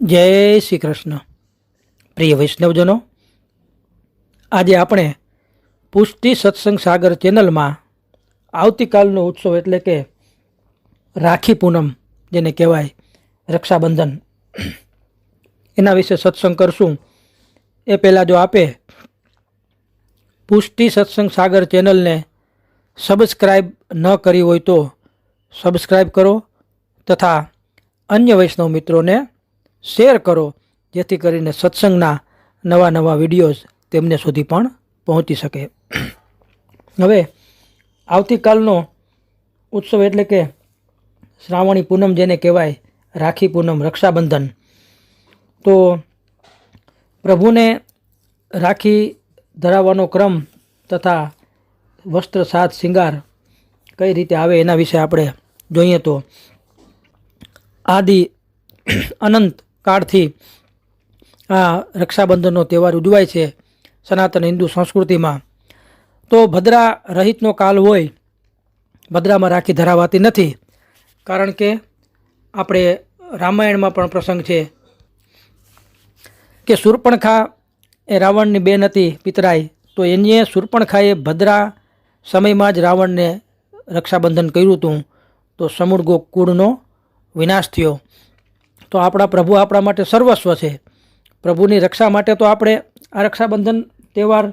જય શ્રી કૃષ્ણ પ્રિય વૈષ્ણવજનો, આજે આપણે પુષ્ટિ સત્સંગ સાગર ચેનલમાં આવતીકાલનો ઉત્સવ એટલે કે રાખી પૂનમ, જેને કહેવાય રક્ષાબંધન. એના વિશે સત્સંગ કરશું. એ પહેલાં જો આપે પુષ્ટિ સત્સંગ સાગર ચેનલને સબસ્ક્રાઈબ ન કરી હોય તો સબસ્ક્રાઈબ કરો તથા અન્ય વૈષ્ણવ મિત્રોને શેર કરો, જેથી કરીને સત્સંગના નવા નવા વિડીયોઝ તેમને સુધી પણ પહોંચી શકે. હવે, આવતીકાલનો ઉત્સવ એટલે કે શ્રાવણી પૂનમ જેને કહેવાય, રાખી પૂનમ, રક્ષાબંધન. તો પ્રભુને રાખી ધરાવવાનો ક્રમ તથા વસ્ત્ર સાત શિંગાર કઈ રીતે આવે એના વિશે આપણે જોઈએ તો, આદિ અનંત કાળથી આ રક્ષાબંધનનો તહેવાર ઉજવાય છે સનાતન હિન્દુ સંસ્કૃતિમાં. તો ભદ્રા રહિતનો કાલ હોય, ભદ્રામાં રાખી ધરાવાતી નથી, કારણ કે આપણે રામાયણમાં પણ પ્રસંગ છે કે સુરપણખા એ રાવણની બેન હતી પિતરાઈ, તો એને સુરપણખાએ ભદ્રા સમયમાં જ રાવણને રક્ષાબંધન કર્યું હતું, તો સમૂળગો કુળનો વિનાશ થયો. તો આપણા પ્રભુ આપણા માટે સર્વસ્વ છે. પ્રભુની રક્ષા માટે તો આપણે આ રક્ષાબંધન તહેવાર,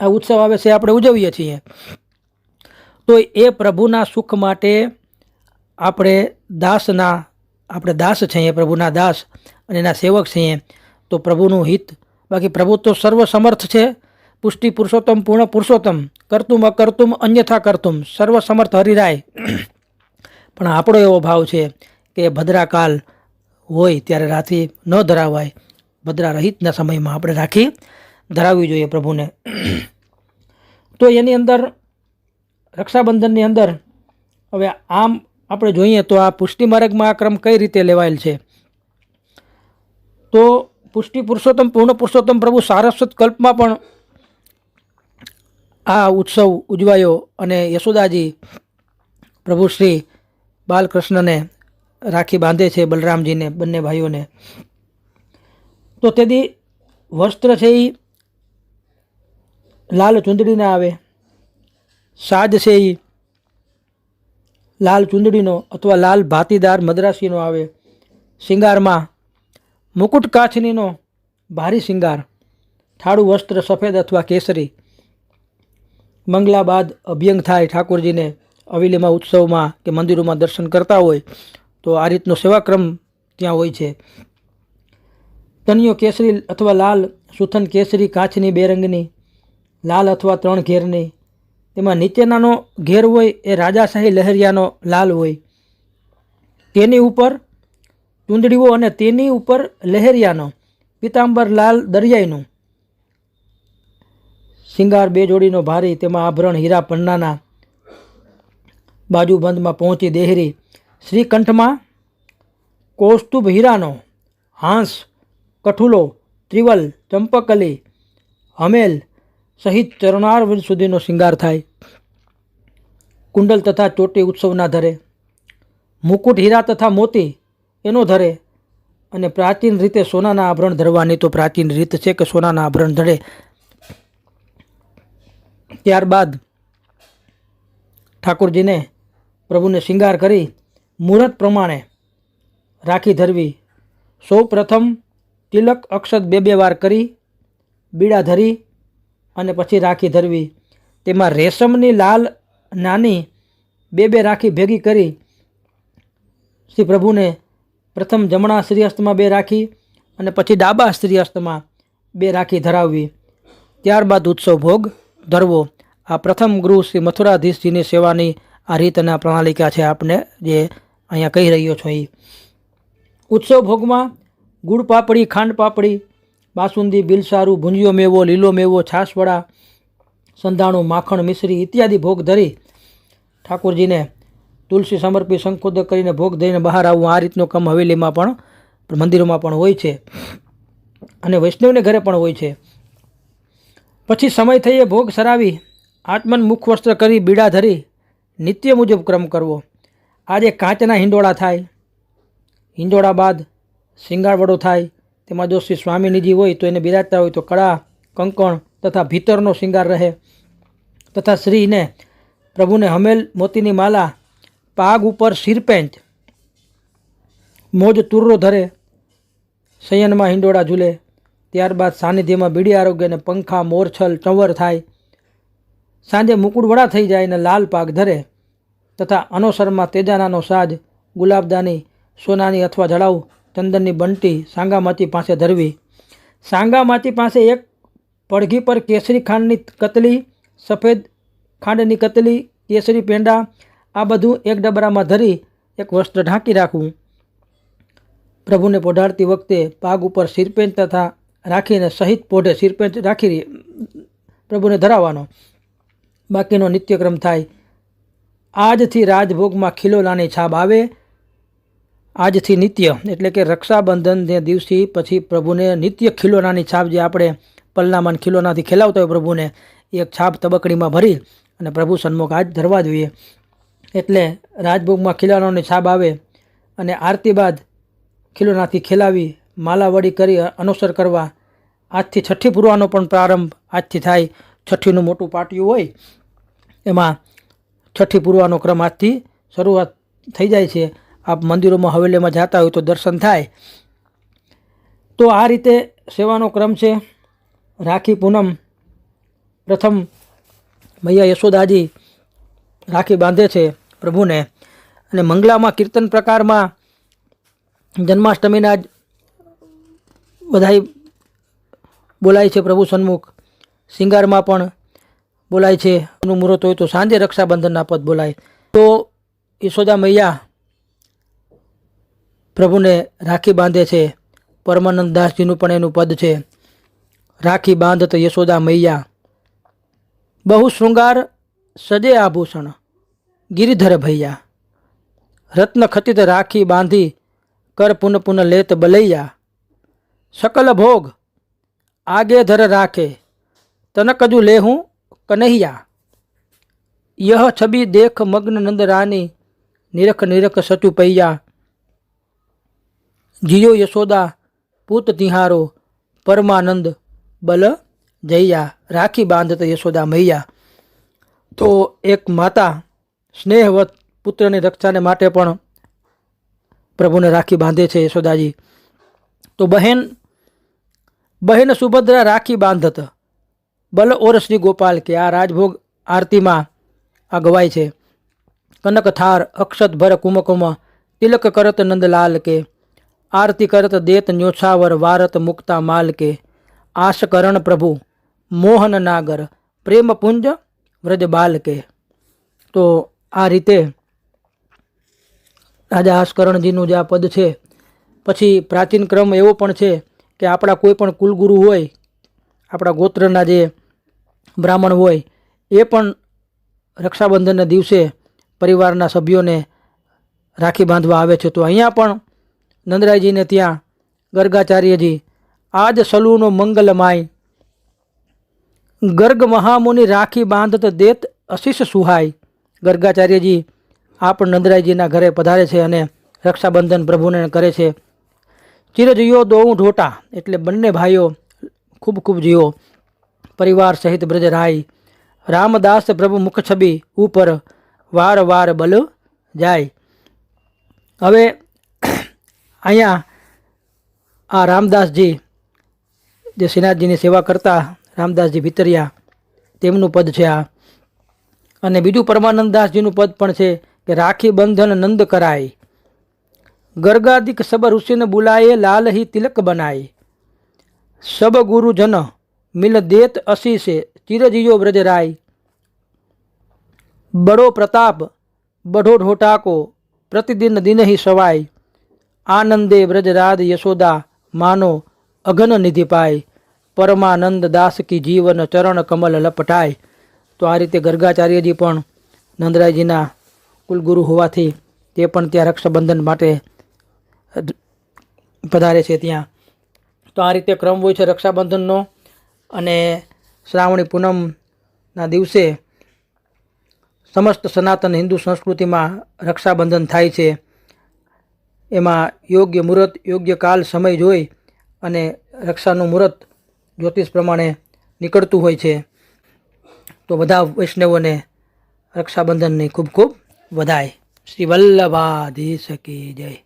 આ ઉત્સવ આવે છે આપણે ઉજવીએ છીએ. તો એ પ્રભુના સુખ માટે આપણે દાસના, આપણે દાસ છીએ, પ્રભુના દાસ અને એના સેવક છીએ. તો પ્રભુનું હિત, બાકી પ્રભુ તો સર્વસમર્થ છે. પુષ્ટિ પુરુષોત્તમ, પૂર્ણ પુરુષોત્તમ કરતુમ અકર્તુમ અન્યથા કરતુમ સર્વસમર્થ હરિરાય. પણ આપણો એવો ભાવ છે કે ભદ્રાકાલ હોય ત્યારે રાખી ન ધરાવાય. ભદ્રા રહિતના સમયમાં આપણે રાખી ધરાવવી જોઈએ પ્રભુને. તો એની અંદર, રક્ષાબંધનની અંદર, હવે આમ આપણે જોઈએ તો આ પુષ્ટિ માર્ગમાં આ ક્રમ કઈ રીતે લેવાયેલ છે? તો પુષ્ટિ પુરુષોત્તમ, પૂર્ણ પુરુષોત્તમ પ્રભુ સારસ્વત કલ્પમાં પણ આ ઉત્સવ ઉજવાયો અને યશોદાજી પ્રભુ શ્રી બાલકૃષ્ણને રાખી બાંધે છે બલરામજીને, બંને ભાઈઓને. તો તેથી વસ્ત્ર છે એ લાલ ચૂંદડીના આવે. સાજ છે એ લાલ ચૂંદડીનો અથવા લાલ ભાતીદાર મદ્રાસીનો આવે. શિંગારમાં મુકુટ કાચનીનો ભારી શિંગાર ઠાડું વસ્ત્ર સફેદ અથવા કેસરી. મંગલા બાદ અભ્યંગ થાય ઠાકોરજીને હવેલીમાં ઉત્સવમાં કે મંદિરોમાં દર્શન કરતા હોય તો આ રીતનો સેવાક્રમ ત્યાં હોય છે. તનિયો કેસરી અથવા લાલ, સુથન કેસરી કાચની બે રંગની, લાલ અથવા ત્રણ ઘેરની. તેમાં નીચેનાનો ઘેર હોય એ રાજાશાહી લહેરિયાનો લાલ હોય. તેની ઉપર ચૂંદડીઓ અને તેની ઉપર લહેરિયાનો, પિતાંબર લાલ દરિયાઈનું. શિંગાર બે જોડીનો ભારી, તેમાં આભરણ હીરા પન્નાના બાજુબંધમાં પહોંચી દેહરી. શ્રીકંઠમાં કૌસ્તુભ હીરાનો હાંસ, કઠુલો, ત્રિવલ, ચંપકલી, હમેલ સહિત ચરણાર સુધીનો શિંગાર થાય. કુંડલ તથા ચોટી ઉત્સવના ધરે, મુકુટ હીરા તથા મોતી એનો ધરે અને પ્રાચીન રીતે સોનાના આભરણ ધરવાની તો પ્રાચીન રીત છે કે સોનાના આભરણ ધરે. ત્યારબાદ ઠાકોરજીને પ્રભુને શિંગાર કરી મુહૂર્ત પ્રમાણે રાખી ધરવી. સૌ પ્રથમ તિલક અક્ષત બે બે વાર કરી, બીડા ધરી અને પછી રાખી ધરવી. તેમાં રેશમની લાલ નાની બે બે રાખી ભેગી કરી શ્રી પ્રભુને પ્રથમ જમણા શ્રીહસ્તમાં બે રાખી અને પછી ડાબા શ્રીહસ્તમાં બે રાખી ધરાવવી. ત્યારબાદ ઉત્સવ ભોગ ધરવો. આ પ્રથમ ગૃહ શ્રી મથુરાધીશજીની સેવાની આ રીત અને પ્રણાલિકા છે આપને જે અહીંયા કહી રહ્યો છો એ. ઉત્સવ ભોગમાં ગુડ પાપડી, ખાંડ પાપડી, બાસુંદી, બિલસારું, ભૂંજિયો મેવો, લીલો મેવો છાશવડા સંધાણું, માખણ, મિશ્રી ઇત્યાદિ ભોગ ધરી ઠાકોરજીને તુલસી સમર્પી શંખોદક કરીને ભોગ ધરીને બહાર આવવું આ રીતનો કામ હવેલીમાં પણ, મંદિરોમાં પણ હોય છે. અને વૈષ્ણવને ઘરે પણ હોય છે. પછી સમય થઈએ ભોગ સરાવી, આત્મન મુખ વસ્ત્ર કરી, બીડા ધરી, નિત્ય મુજબ ક્રમ કરવો. આજે કાચના હિંડોળા થાય, હિંડોળા બાદ શિંગારવડો થાય, તેમાં જો શ્રી સ્વામીનીજી હોય તો એને બિરાજતા હોય તો કળા, કંકણ તથા ભીતરનો શિંગાર રહે. તથા શ્રીને પ્રભુને હમેલ મોતીની માલા, પાગ ઉપર શિરપેંચ, મોજ તુર્રો ધરે, શયનમાં હિંડોળા ઝૂલે. ત્યારબાદ સાનિધ્યમાં બીડી આરોગ્યને પંખા, મોરછલ, ચંવર થાય. સાંજે મુકુડ વડા થઈ જાય અને લાલ પાક ધરે. તથા અનોસરમાં તેજાનાનો સાજ, ગુલાબદાની સોનાની અથવા જડાઉ ચંદનની બંટી સાંગામાતી પાસે ધરવી. સાંગામાતી પાસે એક પડઘી પર કેસરી ખાંડની કતલી, સફેદ ખાંડની કતલી, કેસરી પેંડા, આ બધું એક ડબરામાં ધરી એક વસ્ત્ર ઢાંકી રાખવું. પ્રભુને પોઢાડતી વખતે પાગ ઉપર શિરપેંચ તથા રાખીને સહિત પોઢે શિરપેંચ રાખી પ્રભુને ધરાવવાનો. બાકીનો નિત્યક્રમ થાય આજથી રાજભોગમાં ખીલોલાની છાપ આવે. આજથી નિત્ય, એટલે કે રક્ષાબંધનને દિવસે પછી પ્રભુને નિત્ય ખીલોનાની છાપ જે આપણે પલ્લામાં ખીલોનાથી ખેલાવતા હોય પ્રભુને એક છાપ તબકડીમાં ભરી અને પ્રભુ સન્મુખ આજ ધરવા જોઈએ. એટલે રાજભોગમાં ખીલોનાની છાપ આવે અને આરતી બાદ ખીલોનાથી ખેલાવી, માલાવડી કરી અનુસર કરવા. આજથી છઠ્ઠી પૂરવાનો પણ પ્રારંભ આજથી થાય. છઠ્ઠીનું મોટું પાટિયું હોય, એમાં છઠ્ઠી પૂર્વાનો ક્રમ આજથી શરૂઆત થઈ જાય છે. આપ મંદિરોમાં હવેલીમાં જતા હોય તો દર્શન થાય. તો આ રીતે સેવાનો ક્રમ છે. રાખી પૂનમ. પ્રથમ મૈયા યશોદાજી રાખી બાંધે છે પ્રભુને. અને મંગલામાં કીર્તન પ્રકારમાં જન્માષ્ટમીના જ બધાય બોલાય છે પ્રભુ સન્મુખ. શિંગારમાં પણ બોલાય છે. એનું મુહૂર્ત હોય તો સાંજે રક્ષાબંધનના પદ બોલાય. તો યશોદા મૈયા પ્રભુને રાખી બાંધે છે. પરમાનંદ દાસજીનું પણ એનું પદ છે. રાખી બાંધ તો યશોદા મૈયા. બહુ શૃંગાર સજે આભૂષણ. ગિરિધર ભૈયા. રત્ન ખતિત રાખી બાંધી કર પુન પુન લેત બલૈયા. સકલ ભોગ આગે ધર રાખે. તનકજુ લેહું કનૈયા, યહ છબી દેખ મગ્ન નંદ રાની નિરખ નિરખ સચુ પૈયા. જીયો યશોદા, પૂત તિહારો, પરમાનંદ, બલ જૈયા, રાખી બાંધત યશોદા મૈયા. તો એક માતા, સ્નેહવત પુત્રની રક્ષાને માટે પણ પ્રભુને રાખી બાંધે છે યશોદાજી. તો બહેન બહેન સુભદ્રા રાખી બાંધત. બલ ઓર શ્રી ગોપાલ કે આ રાજભોગ આરતીમાં આ ગવાય છે. કનક થાર અક્ષત ભર કુમકુમ તિલક કરત નંદલાલ કે, આરતી કરત દેત ન્યોછાવર વારત મુક્તા માલ કે આશ કરણ પ્રભુ મોહન નાગર પ્રેમ પુંજ વ્રજ બાલ કે. તો આ રીતે રાજા આશકરણજીનું જે આ પદ છે, પછી પ્રાચીન ક્રમ એવો પણ છે કે આપણા કોઈ પણ કુલગુરુ હોય, આપણા ગોત્રના જે બ્રાહ્મણ હોય, એ પણ રક્ષાબંધનના દિવસે પરિવારના સભ્યોને રાખી બાંધવા આવે છે. તો અહીંયા પણ નંદરાયજીને ત્યાં ગર્ગાચાર્યજી આજ સલુનો મંગલમાય ગર્ગ મહામુનિ રાખી બાંધત દેત અશિષ સુહાય. ગર્ગાચાર્યજી આ પણ નંદરાયજીના ઘરે પધારે છે અને રક્ષાબંધન પ્રભુને કરે છે. ચિરજીઓ દોઉં ઢોટા, એટલે બંને ભાઈઓ ખૂબ ખૂબ જીવો. પરિવાર સહિત બ્રજરાય રામદાસ પ્રભુ મુખ છબી ઉપર વાર વાર બલ જાય. હવે અહીંયા આ રામદાસજી જે શ્રીનાથજીની સેવા કરતા રામદાસજી ભીતરિયા, તેમનું પદ છે આ. અને બીજું પરમાનંદદાસજીનું પદ પણ છે કે રાખી બંધન નંદ કરાય. ગર્ગાદિક સબ ઋષિને બુલાયે લાલ હિ તિલક બનાય. સબ ગુરુજન મિલ દેત અશીષે ચિરજીયો બ્રજરાય બડો પ્રતાપ, બઢો ઢોટાકો, પ્રતિદિન દિન હી સવાય. આનંદે બ્રજરાદ યશોદા, માનો અઘન નિધિ પાય. પરમાનંદ દાસ કી જીવન ચરણ કમલ લપટાય. તો આ રીતે ગર્ગાચાર્યજી પણ નંદરાયજીના કુલગુરુ હોવાથી તે પણ ત્યાં રક્ષાબંધન માટે પધારે છે ત્યાં. તો આ રીતે ક્રમ હોય છે રક્ષાબંધનનો. અને શ્રાવણી પૂનમના દિવસે સમસ્ત સનાતન હિન્દુ સંસ્કૃતિમાં રક્ષાબંધન થાય છે. એમાં યોગ્ય મુહૂર્ત, યોગ્ય કાલ, સમય જોઈ અને રક્ષાનું મુહૂર્ત જ્યોતિષ પ્રમાણે નીકળતું હોય છે. તો બધા વૈષ્ણવોને રક્ષાબંધનની ખૂબ ખૂબ વધાય શ્રી વલ્લભાધી શકી જય.